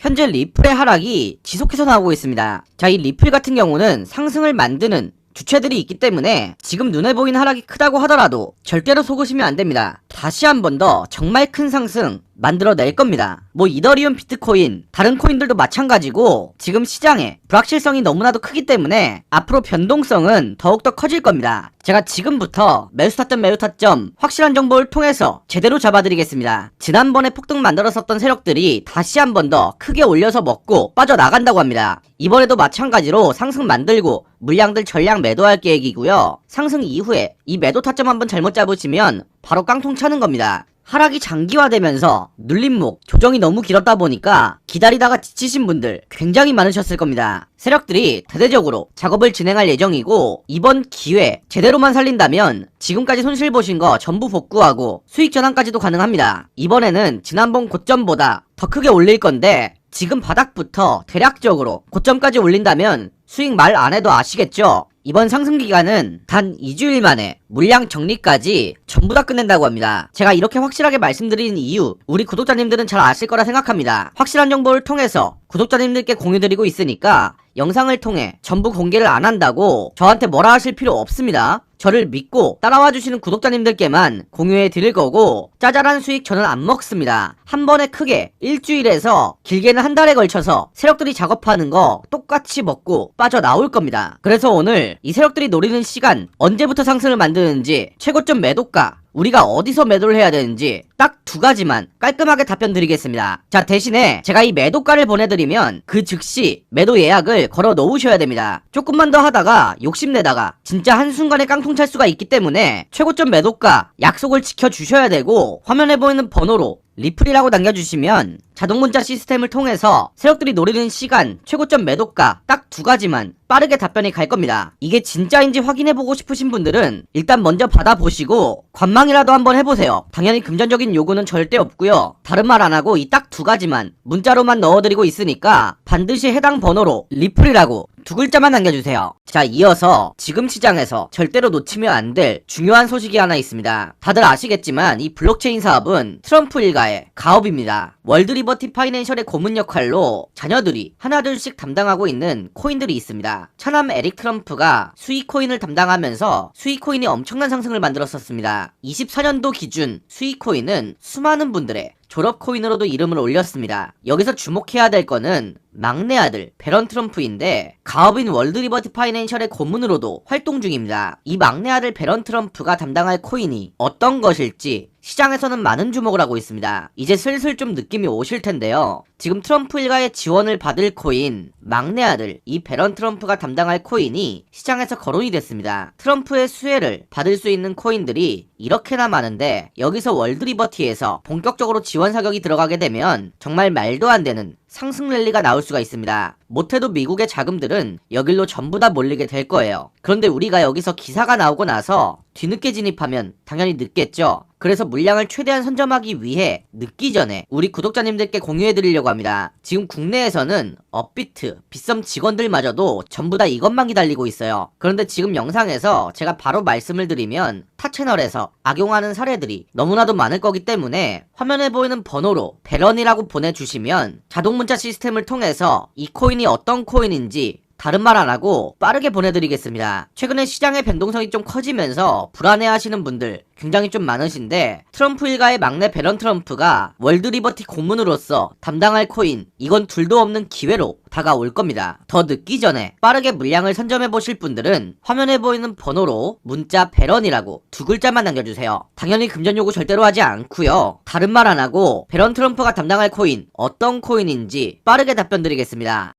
현재 리플의 하락이 지속해서 나오고 있습니다. 자, 이 리플 같은 경우는 상승을 만드는 주체들이 있기 때문에 지금 눈에 보이는 하락이 크다고 하더라도 절대로 속으시면 안 됩니다. 다시 한 번 더 정말 큰 상승 만들어낼 겁니다. 뭐 이더리움 비트코인, 다른 코인들도 마찬가지고 지금 시장에 불확실성이 너무나도 크기 때문에 앞으로 변동성은 더욱더 커질 겁니다. 제가 지금부터 매수 타점 매우 타점 확실한 정보를 통해서 제대로 잡아드리겠습니다. 지난번에 폭등 만들었었던 세력들이 다시 한 번 더 크게 올려서 먹고 빠져나간다고 합니다. 이번에도 마찬가지로 상승 만들고 물량들 전량 매도할 계획이고요. 상승 이후에 이 매도 타점 한번 잘못 잡으시면 바로 깡통 차는 겁니다. 하락이 장기화되면서 눌림목 조정이 너무 길었다 보니까 기다리다가 지치신 분들 굉장히 많으셨을 겁니다. 세력들이 대대적으로 작업을 진행할 예정이고 이번 기회 제대로만 살린다면 지금까지 손실 보신 거 전부 복구하고 수익 전환까지도 가능합니다. 이번에는 지난번 고점보다 더 크게 올릴 건데 지금 바닥부터 대략적으로 고점까지 올린다면 수익 말 안 해도 아시겠죠? 이번 상승 기간은 단 2주일 만에 물량 정리까지 전부 다 끝낸다고 합니다. 제가 이렇게 확실하게 말씀드리는 이유, 우리 구독자님들은 잘 아실 거라 생각합니다. 확실한 정보를 통해서 구독자님들께 공유드리고 있으니까 영상을 통해 전부 공개를 안 한다고 저한테 뭐라 하실 필요 없습니다. 저를 믿고 따라와 주시는 구독자님들께만 공유해 드릴 거고 짜잘한 수익 저는 안 먹습니다. 한 번에 크게 일주일에서 길게는 한 달에 걸쳐서 세력들이 작업하는 거 똑같이 먹고 빠져나올 겁니다. 그래서 오늘 이 세력들이 노리는 시간 언제부터 상승을 만드는지 최고점 매도가 우리가 어디서 매도를 해야 되는지 딱 두 가지만 깔끔하게 답변 드리겠습니다. 자, 대신에 제가 이 매도가를 보내드리면 그 즉시 매도 예약을 걸어 놓으셔야 됩니다. 조금만 더 하다가 욕심내다가 진짜 한순간에 깡통 찰 수가 있기 때문에 최고점 매도가 약속을 지켜주셔야 되고 화면에 보이는 번호로 리플이라고 남겨주시면 자동 문자 시스템을 통해서 세력들이 노리는 시간, 최고점 매도가 딱 두 가지만 빠르게 답변이 갈 겁니다. 이게 진짜인지 확인해보고 싶으신 분들은 일단 먼저 받아보시고 관망이라도 한번 해보세요. 당연히 금전적인 요구는 절대 없고요. 다른 말 안 하고 이 딱 두 가지만 문자로만 넣어드리고 있으니까 반드시 해당 번호로 리플이라고 두 글자만 남겨주세요. 자, 이어서 지금 시장에서 절대로 놓치면 안 될 중요한 소식이 하나 있습니다. 다들 아시겠지만 이 블록체인 사업은 트럼프 일가의 가업입니다. 월드 리버티 파이낸셜의 고문 역할로 자녀들이 하나둘씩 담당하고 있는 코인들이 있습니다. 차남 에릭 트럼프가 수익 코인을 담당하면서 수익 코인이 엄청난 상승을 만들었었습니다. 24년도 기준 수익 코인은 수많은 분들의 졸업 코인으로도 이름을 올렸습니다. 여기서 주목해야 될 거는 막내 아들 베런 트럼프인데 가업인 월드리버티 파이낸셜의 고문으로도 활동 중입니다. 이 막내 아들 베런 트럼프가 담당할 코인이 어떤 것일지 시장에서는 많은 주목을 하고 있습니다. 이제 슬슬 좀 느낌이 오실 텐데요. 지금 트럼프 일가의 지원을 받을 코인 막내 아들 이 베런 트럼프가 담당할 코인이 시장에서 거론이 됐습니다. 트럼프의 수혜를 받을 수 있는 코인들이 이렇게나 많은데 여기서 월드리버티에서 본격적으로 지원 사격이 들어가게 되면 정말 말도 안 되는 상승 랠리가 나올 수가 있습니다. 못해도 미국의 자금들은 여길로 전부 다 몰리게 될 거예요. 그런데 우리가 여기서 기사가 나오고 나서 뒤늦게 진입하면 당연히 늦겠죠. 그래서 물량을 최대한 선점하기 위해 늦기 전에 우리 구독자님들께 공유해 드리려고 합니다. 지금 국내에서는 업비트, 빗썸 직원들마저도 전부 다 이것만 기다리고 있어요. 그런데 지금 영상에서 제가 바로 말씀을 드리면 타 채널에서 악용하는 사례들이 너무나도 많을 거기 때문에 화면에 보이는 번호로 배런이라고 보내주시면 자동 문자 시스템을 통해서 이 코인이 어떤 코인인지 다른 말 안 하고 빠르게 보내드리겠습니다. 최근에 시장의 변동성이 좀 커지면서 불안해하시는 분들 굉장히 좀 많으신데 트럼프 일가의 막내 베런 트럼프가 월드리버티 고문으로서 담당할 코인 이건 둘도 없는 기회로 다가올 겁니다. 더 늦기 전에 빠르게 물량을 선점해 보실 분들은 화면에 보이는 번호로 문자 베런이라고 두 글자만 남겨주세요. 당연히 금전 요구 절대로 하지 않고요. 다른 말 안 하고 베런 트럼프가 담당할 코인 어떤 코인인지 빠르게 답변 드리겠습니다.